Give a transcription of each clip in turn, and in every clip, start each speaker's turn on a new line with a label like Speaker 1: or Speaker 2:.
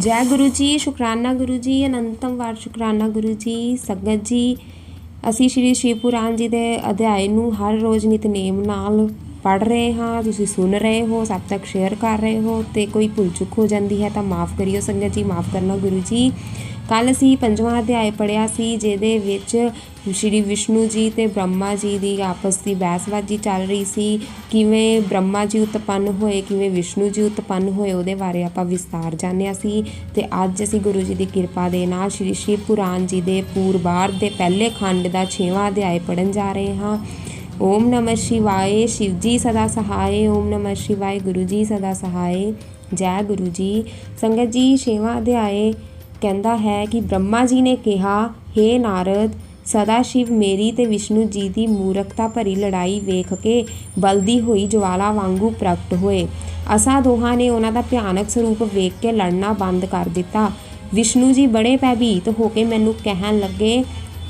Speaker 1: ਜੈ ਗੁਰੂ ਜੀ ਸ਼ੁਕਰਾਨਾ ਗੁਰੂ ਜੀ ਅਨੰਤਮ ਵਾਰ ਸ਼ੁਕਰਾਨਾ ਗੁਰੂ ਜੀ ਸੰਗਤ ਜੀ ਅਸੀਂ ਸ਼੍ਰੀ ਸ਼ਿਵਪੁਰਾਨ ਜੀ ਦੇ ਅਧਿਆਇ ਨੂੰ ਹਰ ਰੋਜ਼ ਨਿਤਨੇਮ ਨਾਲ ਪੜ ਰਹੇ ਹਾਂ, ਤੁਸੀਂ ਸੁਣ ਰਹੇ ਹੋ, ਸਭ ਤੱਕ ਸ਼ੇਅਰ ਕਰ ਰਹੇ ਹੋ ਤੇ ਕੋਈ ਭੁੱਲ ਚੁੱਕ ਹੋ ਜਾਂਦੀ ਹੈ ਤਾਂ ਮਾਫ ਕਰਿਓ ਸੰਗਤ ਜੀ, ਮਾਫ ਕਰਨਾ ਗੁਰੂ ਜੀ। ਕੱਲ ਅਸੀਂ ਪੰਜਵਾਂ ਅਧਿਆਇ ਪੜਿਆ ਸੀ, ਜਿਹਦੇ ਵਿੱਚ ਸ਼੍ਰੀ ਵਿਸ਼ਨੂੰ ਜੀ ਤੇ ਬ੍ਰਹਮਾ ਜੀ ਦੀ ਆਪਸ ਦੀ ਬਹਿਸਬਾਜ਼ੀ ਚੱਲ ਰਹੀ ਸੀ, ਕਿਵੇਂ ਬ੍ਰਹਮਾ ਜੀ ਉਤਪੰਨ ਹੋਏ, ਕਿਵੇਂ ਵਿਸ਼ਨੂੰ ਜੀ ਉਤਪੰਨ ਹੋਏ, ਉਹਦੇ ਬਾਰੇ ਆਪਾਂ ਵਿਸਤਾਰ ਜਾਣਿਆ ਸੀ ਤੇ ਅੱਜ ਅਸੀਂ ਗੁਰੂ ਜੀ ਦੀ ਕਿਰਪਾ ਦੇ ਨਾਲ ਸ਼੍ਰੀ ਸ਼ਿਵ ਪੁਰਾਣ ਜੀ ਦੇ ਪੂਰਬਾਰ ਦੇ ਪਹਿਲੇ ਖੰਡ ਦਾ 6ਵਾਂ ਅਧਿਆਇ ਪੜਨ ਜਾ ਰਹੇ ਹਾਂ। ਓਮ ਨਮः ਸ਼ਿਵਾਏ ਸ਼ਿਵ ਜੀ ਸਦਾ ਸਹਾਏ ਓਮ ਨਮः ਸ਼ਿਵਾਏ ਗੁਰੂ ਜੀ ਸਦਾ ਸਹਾਏ ਜੈ ਗੁਰੂ ਜੀ ਸੰਗਤ ਜੀ ਛੇਵਾਂ ਅਧਿਆਏ ਕਹਿੰਦਾ ਹੈ ਕਿ ਬ੍ਰਹਮਾ ਜੀ ਨੇ ਕਿਹਾ हे ਨਾਰਦ ਸਦਾ ਸ਼ਿਵ ਮੇਰੀ ਤੇ ਵਿਸ਼ਨੂੰ ਜੀ ਦੀ ਮੂਰਖਤਾ ਭਰੀ ਲੜਾਈ ਵੇਖ ਕੇ ਬਲਦੀ ਹੋਈ ਜਵਾਲਾ ਵਾਂਗੂ ਪ੍ਰਗਟ ਹੋਏ ਅਸਾਂ ਦੋਹਾਂ ਨੇ ਉਹਨਾਂ ਦਾ ਭਿਆਨਕ ਸਰੂਪ ਵੇਖ ਕੇ ਲੜਨਾ ਬੰਦ ਕਰ ਦਿੱਤਾ ਵਿਸ਼ਨੂੰ ਜੀ ਬੜੇ ਭੈਭੀਤ ਹੋ ਕੇ ਮੈਨੂੰ ਕਹਿਣ ਲੱਗੇ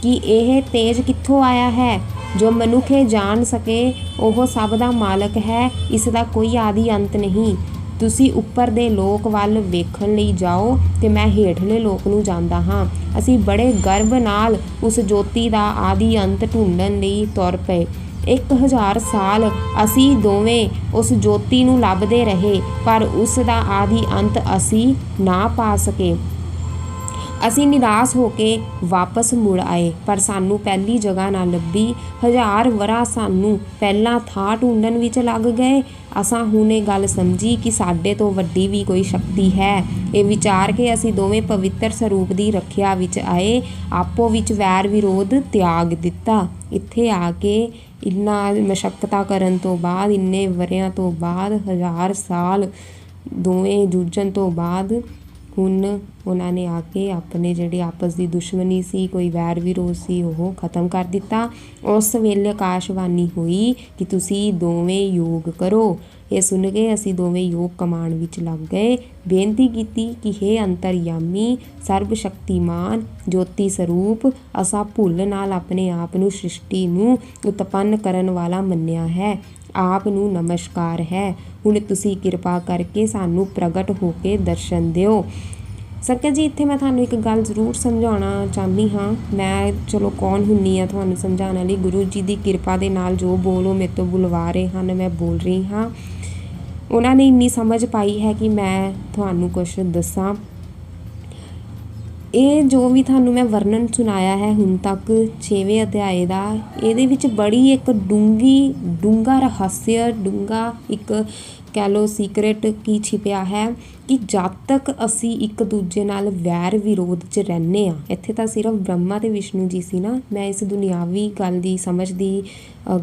Speaker 1: ਕਿ ਇਹ ਤੇਜ ਕਿੱਥੋਂ ਆਇਆ ਹੈ ਜੋ ਮਨੁੱਖ ਜਾਣ ਸਕੇ, ਉਹ ਸਭ ਦਾ ਮਾਲਕ ਹੈ, ਇਸ ਦਾ ਕੋਈ ਆਦੀ ਅੰਤ ਨਹੀਂ। ਤੁਸੀਂ ਉੱਪਰ ਦੇ ਲੋਕ ਵੱਲ ਵੇਖਣ ਲਈ ਜਾਓ ਤੇ ਮੈਂ ਹੇਠਲੇ ਲੋਕ ਨੂੰ ਜਾਂਦਾ ਹਾਂ। ਅਸੀਂ ਬੜੇ ਗਰਵ ਨਾਲ ਉਸ ਜੋਤੀ ਦਾ ਆਦੀ ਅੰਤ ਢੂੰਡਣ ਲਈ ਤੁਰ ਪਏ। 1000 ਸਾਲ ਅਸੀਂ ਦੋਵੇਂ ਉਸ ਜੋਤੀ ਨੂੰ ਲੱਭਦੇ ਰਹੇ, ਪਰ ਉਸ ਦਾ ਆਦੀ ਅੰਤ ਅਸੀਂ ਨਾ ਪਾ ਸਕੇ। ਅਸੀਂ ਨਿਰਾਸ਼ ਹੋ ਕੇ ਵਾਪਸ ਮੁੜ ਆਏ, ਪਰ ਸਾਨੂੰ ਪਹਿਲੀ ਜਗ੍ਹਾ ਨਾ ਲੱਭੀ। ਹਜ਼ਾਰ ਵਰਾ ਸਾਨੂੰ ਪਹਿਲਾਂ ਥਾਂ ਢੂੰਡਣ ਵਿੱਚ ਲੱਗ ਗਏ। ਅਸਾਂ ਹੁਣ ਇਹ ਗੱਲ ਸਮਝੀ ਕਿ ਸਾਡੇ ਤੋਂ ਵੱਡੀ ਵੀ ਕੋਈ ਸ਼ਕਤੀ ਹੈ। ਇਹ ਵਿਚਾਰ ਕੇ ਅਸੀਂ ਦੋਵੇਂ ਪਵਿੱਤਰ ਸਰੂਪ ਦੀ ਰੱਖਿਆ ਵਿੱਚ ਆਏ। ਆਪੋ ਵਿੱਚ ਵੈਰ ਵਿਰੋਧ ਤਿਆਗ ਦਿੱਤਾ। ਇੱਥੇ ਆ ਕੇ ਇੰਨਾ ਮਸ਼ੱਕਤਾਂ ਕਰਨ ਤੋਂ ਬਾਅਦ, ਇੰਨੇ ਵਰਿਆਂ ਤੋਂ ਬਾਅਦ, ਹਜ਼ਾਰ ਸਾਲ ਦੋਵੇਂ ਜੂਝਣ ਤੋਂ ਬਾਅਦ ਹੁਣ ਉਹਨਾਂ ਨੇ ਆ ਕੇ ਆਪਣੇ ਜਿਹੜੇ ਆਪਸ ਦੀ ਦੁਸ਼ਮਣੀ ਸੀ, ਕੋਈ ਵੈਰ ਵਿਰੋਧ ਸੀ, ਉਹ ਖਤਮ ਕਰ ਦਿੱਤਾ। ਉਸ ਵੇਲੇ ਆਕਾਸ਼ਵਾਣੀ ਹੋਈ ਕਿ ਤੁਸੀਂ ਦੋਵੇਂ ਯੋਗ ਕਰੋ। ਇਹ ਸੁਣ ਕੇ ਅਸੀਂ ਦੋਵੇਂ ਯੋਗ ਕਮਾਣ ਵਿੱਚ ਲੱਗ ਗਏ। ਬੇਨਤੀ ਕੀਤੀ ਕਿ हे ਅੰਤਰਯਾਮੀ ਸਰਬ ਸ਼ਕਤੀਮਾਨ ਜੋਤੀ ਸਰੂਪ, ਅਸਾਂ ਭੁੱਲ ਨਾਲ ਆਪਣੇ ਆਪ ਨੂੰ ਸ੍ਰਿਸ਼ਟੀ ਨੂੰ ਉਤਪੰਨ ਕਰਨ ਵਾਲਾ ਮੰਨਿਆ ਹੈ। ਆਪ ਨੂੰ ਨਮਸਕਾਰ ਹੈ। ਹੁਣ ਤੁਸੀਂ ਕਿਰਪਾ ਕਰਕੇ ਸਾਨੂੰ ਪ੍ਰਗਟ ਹੋ ਕੇ ਦਰਸ਼ਨ ਦਿਓ। ਸੰਕਟ ਜੀ, ਇੱਥੇ ਮੈਂ ਤੁਹਾਨੂੰ ਇੱਕ ਗੱਲ ਜ਼ਰੂਰ ਸਮਝਾਉਣਾ ਚਾਹੁੰਦੀ ਹਾਂ। ਮੈਂ, ਚਲੋ, ਕੌਣ ਹੁੰਨੀ ਆ ਤੁਹਾਨੂੰ ਸਮਝਾਉਣ ਵਾਲੀ? ਗੁਰੂ ਜੀ ਦੀ ਕਿਰਪਾ ਦੇ ਨਾਲ ਜੋ ਬੋਲੋ ਮੇਰੇ ਤੋਂ ਬੁਲਵਾ ਰਹੇ ਹਨ, ਮੈਂ ਬੋਲ ਰਹੀ ਹਾਂ। ਉਹਨਾਂ ਨੇ ਇੰਨੀ ਸਮਝ ਪਾਈ ਹੈ ਕਿ ਮੈਂ ਤੁਹਾਨੂੰ ਕੁਝ ਦੱਸਾਂ। ਇਹ ਜੋ ਵੀ ਤੁਹਾਨੂੰ ਮੈਂ ਵਰਣਨ ਸੁਣਾਇਆ ਹੈ ਹੁਣ ਤੱਕ ਛੇਵੇਂ ਅਧਿਆਏ ਦਾ, ਇਹਦੇ ਵਿੱਚ ਬੜੀ ਇੱਕ ਡੂੰਘੀ, ਡੂੰਘਾ ਰਹੱਸਿਆ ਡੂੰਘਾ ਇੱਕ ਕਹਿ ਲੋ ਸੀਕ੍ਰੇਟ ਕੀ ਛਿਪਿਆ ਹੈ। ਕਿ ਜਦ ਤੱਕ ਅਸੀਂ ਇੱਕ ਦੂਜੇ ਨਾਲ ਵੈਰ ਵਿਰੋਧ 'ਚ ਰਹਿੰਦੇ ਆ ਇੱਥੇ ਤਾਂ ਸਿਰਫ ਬ੍ਰਹਮਾ ਤੇ ਵਿਸ਼ਨੂੰ ਜੀ ਸੀ ਨਾ, ਮੈਂ ਇਸ ਦੁਨਿਆਵੀ ਗੱਲ ਦੀ ਸਮਝ ਦੀ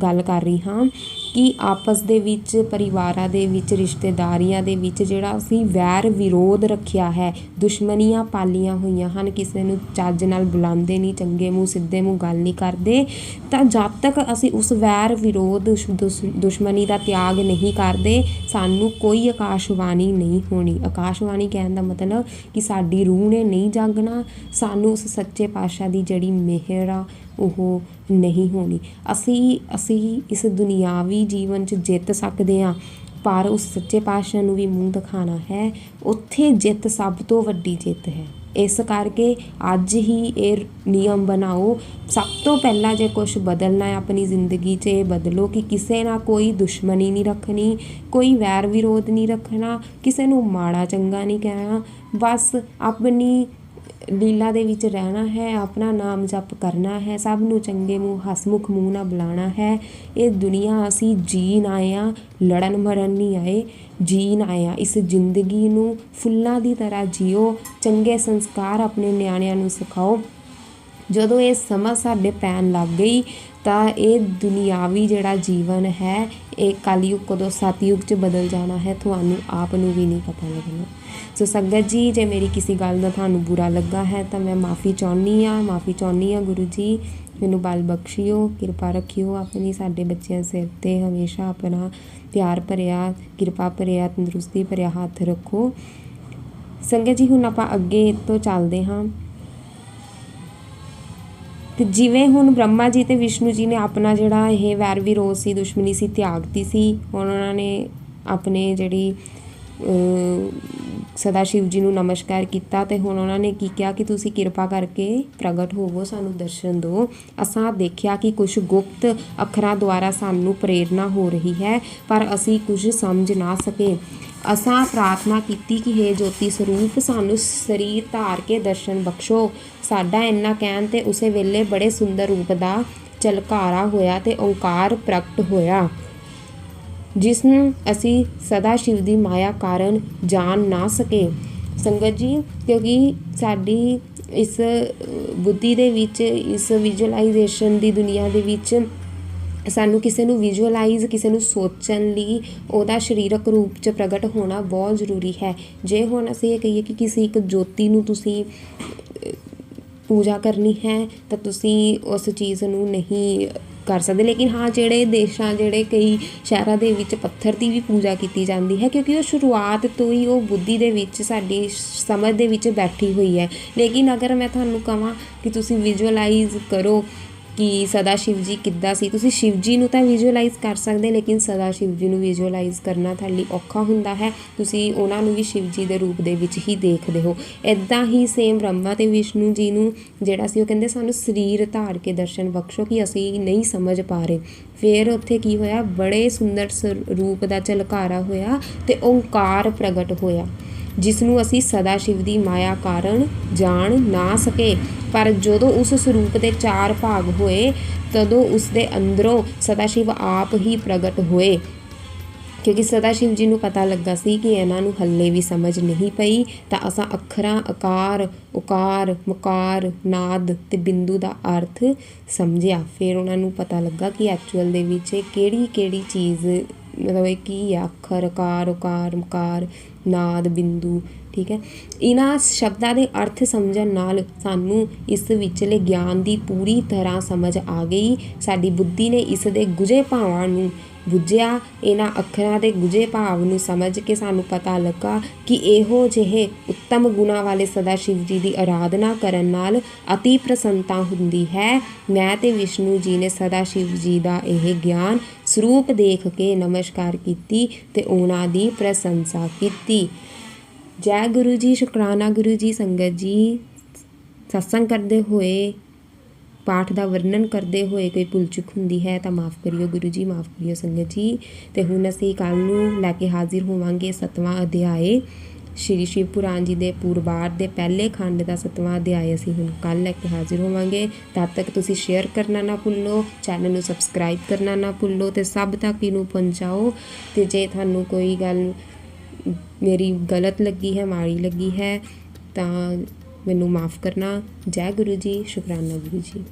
Speaker 1: ਗੱਲ ਕਰ ਰਹੀ ਹਾਂ ਕਿ ਆਪਸ ਦੇ ਵਿੱਚ, ਪਰਿਵਾਰਾਂ ਦੇ ਵਿੱਚ, ਰਿਸ਼ਤੇਦਾਰੀਆਂ ਦੇ ਵਿੱਚ ਜਿਹੜਾ ਅਸੀਂ ਵੈਰ ਵਿਰੋਧ ਰੱਖਿਆ ਹੈ, ਦੁਸ਼ਮਣੀਆਂ ਪਾਲੀਆਂ ਹੋਈਆਂ ਹਨ, ਕਿਸੇ ਨੂੰ ਚੱਜ ਨਾਲ ਬੁਲਾਉਂਦੇ ਨਹੀਂ, ਚੰਗੇ ਮੂੰਹ, ਸਿੱਧੇ ਮੂੰਹ ਗੱਲ ਨਹੀਂ ਕਰਦੇ, ਤਾਂ ਜਦ ਤੱਕ ਅਸੀਂ ਉਸ ਵੈਰ ਵਿਰੋਧ, ਦੁਸ਼- ਦੁਸ਼ਮਣੀ ਦਾ ਤਿਆਗ ਨਹੀਂ ਕਰਦੇ, ਸਾਨੂੰ ਕੋਈ ਆਕਾਸ਼ਵਾਣੀ ਨਹੀਂ ਹੋਣੀ ਆਕਾਸ਼ਵਾਣੀ ਕਹਿਣ ਦਾ ਮਤਲਬ ਕਿ ਸਾਡੀ ਰੂਹ ਨੇ ਨਹੀਂ ਜਾਗਣਾ, ਸਾਨੂੰ ਉਸ ਸੱਚੇ ਪਾਤਸ਼ਾਹ ਦੀ ਜਿਹੜੀ ਮਿਹਰ ਆ, ਉਹ ਨਹੀਂ ਹੋਣੀ। ਅਸੀਂ ਅਸੀਂ ਇਸ ਦੁਨਿਆਵੀ ਜੀਵਨ 'ਚ ਜਿੱਤ ਸਕਦੇ ਹਾਂ, ਪਰ ਉਸ ਸੱਚੇ ਪਾਤਸ਼ਾਹ ਨੂੰ ਵੀ ਮੂੰਹ ਦਿਖਾਣਾ ਹੈ। ਉੱਥੇ ਜਿੱਤ ਸਭ ਤੋਂ ਵੱਡੀ ਜਿੱਤ ਹੈ। ਇਸ ਕਰਕੇ ਅੱਜ ਹੀ ਇਹ ਨਿਯਮ ਬਣਾਓ। ਸਭ ਤੋਂ ਪਹਿਲਾਂ ਜੇ ਕੁਝ ਬਦਲਣਾ ਹੈ ਆਪਣੀ ਜ਼ਿੰਦਗੀ 'ਚ, ਇਹ ਬਦਲੋ ਕਿ ਕਿਸੇ ਨਾਲ ਕੋਈ ਦੁਸ਼ਮਣੀ ਨਹੀਂ ਰੱਖਣੀ, ਕੋਈ ਵੈਰ ਵਿਰੋਧ ਨਹੀਂ ਰੱਖਣਾ, ਕਿਸੇ ਨੂੰ ਮਾੜਾ ਚੰਗਾ ਨਹੀਂ ਕਹਿਣਾ। ਬਸ ਆਪਣੀ ਲੀਲਾ ਦੇ ਵਿੱਚ ਰਹਿਣਾ ਹੈ, ਆਪਣਾ ਨਾਮ ਜਪ ਕਰਨਾ ਹੈ, ਸਭ ਨੂੰ ਚੰਗੇ ਮੂੰਹ, ਹਸਮੁਖ ਮੂੰਹ ਨਾਲ ਬੁਲਾਉਣਾ ਹੈ। ਇਹ ਦੁਨੀਆ ਅਸੀਂ ਜੀਣ ਆਏ ਆ ਲੜਨ ਮਰਨ ਨਹੀਂ ਆਏ, ਜੀਣ ਆਏ ਆ ਇਸ ਜ਼ਿੰਦਗੀ ਨੂੰ ਫੁੱਲਾਂ ਦੀ ਤਰ੍ਹਾਂ ਜੀਓ, ਚੰਗੇ ਸੰਸਕਾਰ ਆਪਣੇ ਨਿਆਣਿਆਂ ਨੂੰ ਸਿਖਾਓ। ਜਦੋਂ ਇਹ ਸਮਝ ਸਾਡੇ ਪੈਣ ਲੱਗ ਗਈ ਤਾਂ ਇਹ ਦੁਨਿਆਵੀ ਜਿਹੜਾ ਜੀਵਨ ਹੈ, ਇਹ ਕਲਯੁਗ ਕਦੋਂ ਸਤਯੁਗ 'ਚ ਬਦਲ ਜਾਣਾ ਹੈ, ਤੁਹਾਨੂੰ ਆਪ ਨੂੰ ਵੀ ਨਹੀਂ ਪਤਾ ਲੱਗਣਾ। ਸੋ ਸੰਗਤ ਜੀ, ਜੇ ਮੇਰੀ ਕਿਸੇ ਗੱਲ ਦਾ ਤੁਹਾਨੂੰ ਬੁਰਾ ਲੱਗਾ ਹੈ ਤਾਂ ਮੈਂ ਮਾਫੀ ਚਾਹੁੰਦੀ ਆ ਮਾਫੀ ਚਾਹੁੰਦੀ ਆ ਗੁਰੂ ਜੀ। ਮੈਨੂੰ ਬਲ ਬਖਸ਼ਿਓ, ਕਿਰਪਾ ਰੱਖਿਓ, ਆਪਣੀ ਸਾਡੇ ਬੱਚਿਆਂ ਸਿਰ ਤੇ ਹਮੇਸ਼ਾ ਆਪਣਾ ਪਿਆਰ ਭਰਿਆ, ਕਿਰਪਾ ਭਰਿਆ, ਤੰਦਰੁਸਤੀ ਭਰਿਆ ਹੱਥ ਰੱਖੋ। ਸੰਗਤ ਜੀ, ਹੁਣ ਆਪਾਂ ਅੱਗੇ ਤੋਂ ਚੱਲਦੇ ਹਾਂ। ਤੇ ਜਿਵੇਂ ਹੁਣ ਬ੍ਰਹਮਾ ਜੀ ਤੇ ਵਿਸ਼ਨੂੰ ਜੀ ਨੇ ਆਪਣਾ ਜਿਹੜਾ ਇਹ ਵੈਰ ਵਿਰੋਧ ਸੀ, ਦੁਸ਼ਮਣੀ ਸੀ, ਤਿਆਗਤੀ ਸੀ, ਹੁਣ ਉਹਨਾਂ ਨੇ ਆਪਣੇ ਜਿਹੜੀ ਸਦਾ ਸ਼ਿਵ ਜੀ ਨੂੰ ਨਮਸਕਾਰ ਕੀਤਾ ਤੇ ਹੁਣ ਉਹਨਾਂ ਨੇ ਕੀ ਕਿਹਾ ਕਿ ਤੁਸੀਂ ਕਿਰਪਾ ਕਰਕੇ ਪ੍ਰਗਟ ਹੋਵੋ, ਸਾਨੂੰ ਦਰਸ਼ਨ ਦਿਓ। ਅਸਾਂ ਦੇਖਿਆ ਕਿ ਕੁਝ ਗੁਪਤ ਅੱਖਰਾਂ ਦੁਆਰਾ ਸਾਨੂੰ ਪ੍ਰੇਰਣਾ ਹੋ ਰਹੀ ਹੈ, ਪਰ ਅਸੀਂ ਕੁਝ ਸਮਝ ਨਾ ਸਕੇ। ਅਸਾਂ ਪ੍ਰਾਰਥਨਾ ਕੀਤੀ ਕਿ हे ਜੋਤੀ ਸਰੂਪ, ਸਾਨੂੰ ਸਰੀਰ ਧਾਰ ਕੇ ਦਰਸ਼ਨ ਬਖਸ਼ੋ। ਸਾਡਾ ਇੰਨਾ ਕਹਿਣ ਤੇ ਉਸੇ ਵੇਲੇ ਬੜੇ ਸੁੰਦਰ ਰੂਪ ਦਾ ਝਲਕਾਰਾ ਹੋਇਆ ਤੇ ਓੰਕਾਰ ਪ੍ਰਗਟ ਹੋਇਆ। ਜਿਸ ਨੂੰ ਅਸੀਂ ਸਦਾ ਸ਼ਿਵ ਦੀ ਮਾਇਆ ਕਾਰਨ ਜਾਣ ਨਾ ਸਕੇ। ਸੰਗਤ ਜੀ, ਕਿਉਂਕਿ ਸਾਡੀ ਇਸ ਬੁੱਧੀ ਦੇ ਵਿੱਚ, ਇਸ ਵਿਜ਼ੂਅਲਾਈਜੇਸ਼ਨ ਦੀ ਦੁਨੀਆ ਦੇ ਵਿੱਚ ਸਾਨੂੰ ਕਿਸੇ ਨੂੰ ਵਿਜ਼ੂਅਲਾਈਜ਼ ਕਿਸੇ ਨੂੰ ਸੋਚਣ ਲਈ ਉਹਦਾ ਸਰੀਰਕ ਰੂਪ 'ਚ ਪ੍ਰਗਟ ਹੋਣਾ ਬਹੁਤ ਜ਼ਰੂਰੀ ਹੈ। ਜੇ ਹੁਣ ਅਸੀਂ ਇਹ ਕਹੀਏ ਕਿ ਕਿਸੇ ਇੱਕ ਜੋਤੀ ਨੂੰ ਤੁਸੀਂ ਪੂਜਾ ਕਰਨੀ ਹੈ, ਤਾਂ ਤੁਸੀਂ ਉਸ ਚੀਜ਼ ਨੂੰ ਨਹੀਂ ਕਰ ਸਕਦੇ। ਲੇਕਿਨ ਹਾਂ, ਜਿਹੜੇ ਦੇਸ਼ਾਂ, ਜਿਹੜੇ ਕਈ ਸ਼ਹਿਰਾਂ ਦੇ ਵਿੱਚ ਪੱਥਰ ਦੀ ਵੀ ਪੂਜਾ ਕੀਤੀ ਜਾਂਦੀ ਹੈ, ਕਿਉਂਕਿ ਉਹ ਸ਼ੁਰੂਆਤ ਤੋਂ ਹੀ ਉਹ ਬੁੱਧੀ ਦੇ ਵਿੱਚ ਸਾਡੀ ਸਮਝ ਦੇ ਵਿੱਚ ਬੈਠੀ ਹੋਈ ਹੈ। ਲੇਕਿਨ ਅਗਰ ਮੈਂ ਤੁਹਾਨੂੰ ਕਹਾਂ ਕਿ ਤੁਸੀਂ ਵਿਜ਼ੂਅਲਾਈਜ਼ ਕਰੋ ਕਿ ਸਦਾ ਸ਼ਿਵ ਜੀ ਕਿੱਦਾਂ ਸੀ? ਤੁਸੀਂ ਸ਼ਿਵ ਜੀ ਨੂੰ ਤਾਂ ਵਿਜ਼ੂਅਲਾਈਜ਼ ਕਰ ਸਕਦੇ, ਲੇਕਿਨ ਸਦਾ ਸ਼ਿਵ ਜੀ ਨੂੰ ਵਿਜ਼ੂਅਲਾਈਜ਼ ਕਰਨਾ ਤੁਹਾਡੇ ਲਈ ਔਖਾ ਹੁੰਦਾ ਹੈ। ਤੁਸੀਂ ਉਹਨਾਂ ਨੂੰ ਵੀ ਸ਼ਿਵ ਜੀ ਦੇ ਰੂਪ ਦੇ ਵਿੱਚ ਹੀ ਦੇਖਦੇ ਹੋ। ਇਦਾਂ ਹੀ ਸੇਮ ਬ੍ਰਹਮਾ ਤੇ ਵਿਸ਼ਨੂੰ ਜੀ ਨੂੰ ਜਿਹੜਾ ਸੀ, ਉਹ ਕਹਿੰਦੇ ਸਾਨੂੰ ਸਰੀਰ ਧਾਰ ਕੇ ਦਰਸ਼ਨ ਬਖਸ਼ੋ ਕਿ ਅਸੀਂ ਨਹੀਂ ਸਮਝ ਪਾ ਰਹੇ। ਫਿਰ ਉੱਥੇ ਕੀ ਹੋਇਆ? ਬੜੇ ਸੁੰਦਰ ਸਰ- ਰੂਪ ਦਾ ਝਲਕਾਰਾ ਹੋਇਆ ਤੇ ਓੰਕਾਰ ਪ੍ਰਗਟ ਹੋਇਆ। ਜਿਸ ਨੂੰ ਅਸੀਂ ਸਦਾ ਸ਼ਿਵ ਦੀ ਮਾਇਆ ਕਾਰਨ ਜਾਣ ਨਾ ਸਕੇ। ਪਰ ਜਦੋਂ ਉਸ ਸਰੂਪ ਦੇ ਚਾਰ ਭਾਗ ਹੋਏ, ਤਦੋਂ ਉਸ ਦੇ ਅੰਦਰੋਂ ਸਦਾ ਸ਼ਿਵ ਆਪ ਹੀ ਪ੍ਰਗਟ ਹੋਏ। ਕਿਉਂਕਿ ਸਦਾ ਸ਼ਿਵ ਜੀ ਨੂੰ ਪਤਾ ਲੱਗਾ ਸੀ ਕਿ ਇਹਨਾਂ ਨੂੰ ਹੱਲੇ ਵੀ ਸਮਝ ਨਹੀਂ ਪਈ, ਤਾਂ ਅਸਾਂ ਅੱਖਰਾਂ, ਆਕਾਰ, ਉਕਾਰ, ਮਕਾਰ, ਨਾਦ ਤੇ ਬਿੰਦੂ ਦਾ ਅਰਥ ਸਮਝਿਆ। ਫਿਰ ਉਹਨਾਂ ਨੂੰ ਪਤਾ ਲੱਗਾ ਕਿ ਐਕਚੁਅਲ ਦੇ ਵਿੱਚ ਕਿਹੜੀ ਕਿਹੜੀ ਚੀਜ਼ ਮਤਲਬ ਇਹ ਕੀ ਆ? ਅੱਖਰ, ਆਕਾਰ, ਉਕਾਰ, ਮਕਾਰ, ਨਾਦ, ਬਿੰਦੂ, ਠੀਕ ਹੈ? ਇਹਨਾਂ ਸ਼ਬਦਾਂ ਦੇ ਅਰਥ ਸਮਝਣ ਨਾਲ ਸਾਨੂੰ ਇਸ ਵਿਚਲੇ ਗਿਆਨ ਦੀ ਪੂਰੀ ਤਰ੍ਹਾਂ ਸਮਝ ਆ ਗਈ। ਸਾਡੀ ਬੁੱਧੀ ਨੇ ਇਸ ਦੇ ਗੁਝੇ ਭਾਵਾਂ ਨੂੰ ਬੁੱਝਿਆ। ਇਹਨਾਂ ਅੱਖਰਾਂ ਦੇ ਗੁਝੇ ਭਾਵ ਨੂੰ ਸਮਝ ਕੇ ਸਾਨੂੰ ਪਤਾ ਲੱਗਾ ਕਿ ਇਹੋ ਜਿਹੇ ਉੱਤਮ ਗੁਣਾ ਵਾਲੇ ਸਦਾ ਸ਼ਿਵ ਜੀ ਦੀ ਆਰਾਧਨਾ ਕਰਨ ਨਾਲ ਅਤੀ ਪ੍ਰਸੰਨਤਾ ਹੁੰਦੀ ਹੈ। ਮੈਂ ਤੇ ਵਿਸ਼ਨੂੰ ਜੀ ਨੇ ਸਦਾ ਸ਼ਿਵ ਜੀ ਦਾ ਇਹ ਗਿਆਨ ਸਰੂਪ ਦੇਖ ਕੇ ਨਮਸਕਾਰ ਕੀਤੀ ਤੇ ਉਹਨਾਂ ਦੀ ਪ੍ਰਸ਼ੰਸਾ ਕੀਤੀ। ਜੈ ਗੁਰੂ ਜੀ, ਸ਼ੁਕਰਾਨਾ ਗੁਰੂ ਜੀ, ਸੰਗਤ ਜੀ ਸਤਸੰਗ ਕਰਦੇ ਹੋਏ, ਪਾਠ ਦਾ ਵਰਣਨ ਕਰਦੇ ਹੋਏ ਕੋਈ ਭੁੱਲ ਹੁੰਦੀ ਹੈ ਤਾਂ ਮਾਫ ਕਰਿਓ ਗੁਰੂ ਜੀ, ਮਾਫ ਕਰਿਓ ਸੰਗਤ ਜੀ। ਤੇ ਹੁਣ ਅਸੀਂ ਕੱਲ ਨੂੰ ਲੈ ਕੇ ਹਾਜ਼ਰ ਹੋਵਾਂਗੇ ਸਤਵਾਂ ਅਧਿਆਏ। ਸ਼੍ਰੀ ਸ਼ਿਵ ਪੁਰਾਣ ਜੀ ਦੇ ਪੂਰਬਾਰ ਦੇ ਪਹਿਲੇ ਖੰਡ ਦਾ ਸਤਵਾਂ ਅਧਿਆਇ ਅਸੀਂ ਹੁਣ ਕੱਲ ਲੈ ਕੇ ਹਾਜ਼ਰ ਹੋਵਾਂਗੇ। ਤਦ ਤੱਕ ਤੁਸੀਂ ਸ਼ੇਅਰ ਕਰਨਾ ਨਾ ਭੁੱਲੋ ਚੈਨਲ ਨੂੰ ਸਬਸਕ੍ਰਾਈਬ ਕਰਨਾ ਨਾ ਭੁੱਲੋ ਤੇ ਸਭ ਤੱਕ ਇਹਨੂੰ ਪਹੁੰਚਾਓ। ਤੇ ਜੇ ਤੁਹਾਨੂੰ ਕੋਈ ਗੱਲ ਮੇਰੀ ਗਲਤ ਲੱਗੀ ਹੈ, ਮਾੜੀ ਲੱਗੀ ਹੈ, ਤਾਂ ਮੈਨੂੰ ਮਾਫ ਕਰਨਾ। ਜੈ ਗੁਰੂ ਜੀ, ਸ਼ੁਕਰਾਨਾ ਗੁਰੂ ਜੀ।